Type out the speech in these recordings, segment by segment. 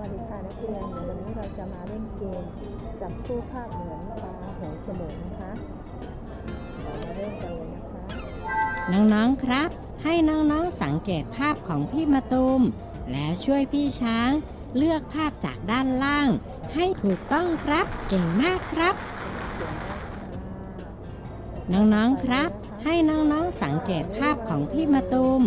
วัสดีค่ะนักเรียนวันนี้เราจะมาเล่นเกมจับคู่ภาพเหมือนปลาหัวจมูกนะคะเรามาเริ่มกันเลยนะคะน้องๆครับ ให้น้องๆสังเกตภาพของพี่มาตูม แล้วช่วยพี่ช้าง เลือกภาพจากด้านล่าง ให้ถูกต้องครับ เก่งมากครับเก่งน้องๆครับ ให้น้องๆสังเกตภาพของพี่มาตูม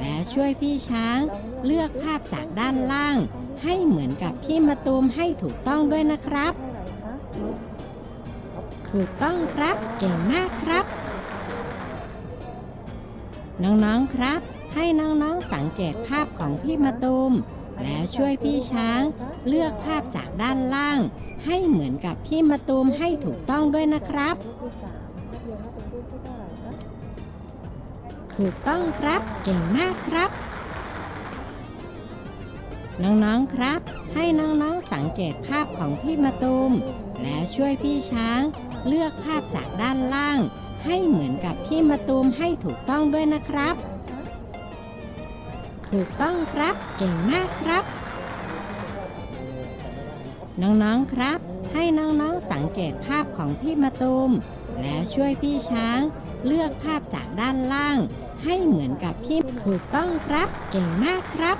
แล้วช่วยพี่ช้าง เลือกภาพจากด้านล่าง ให้เหมือนกับพี่มาตูมให้ถูกต้องด้วยนะครับ ถูกต้องครับเก่งมากครับ น้องๆครับ ให้น้องๆสังเกตภาพของพี่มาตูมแล้วช่วยพี่ช้างเลือกภาพจากด้านล่าง ให้เหมือนกับพี่มาตูมให้ถูกต้องด้วยนะครับ ถูกต้องครับเก่งมากครับ น้องๆครับ ให้น้องๆสังเกตภาพของพี่มาตูม แล้วช่วยพี่ช้าง เลือกภาพจากด้านล่าง ให้เหมือนกับพี่มาตูมให้ถูกต้องด้วยนะครับ ถูกต้องครับ เก่งมากครับ น้องๆครับ ให้น้องๆสังเกตภาพของพี่มาตูม แล้วช่วยพี่ช้าง เลือกภาพจากด้านล่าง ให้เหมือนกับพี่ถูกต้องครับ เก่งมากครับ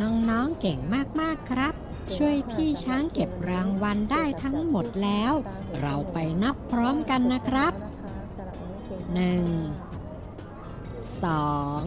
น้องๆเก่งมากๆครับ ช่วยพี่ช้างเก็บรางวัลได้ทั้งหมดแล้ว เราไปนับพร้อมกันนะครับนะคะสำหรับวันนี้เก่งหนึ่งสอง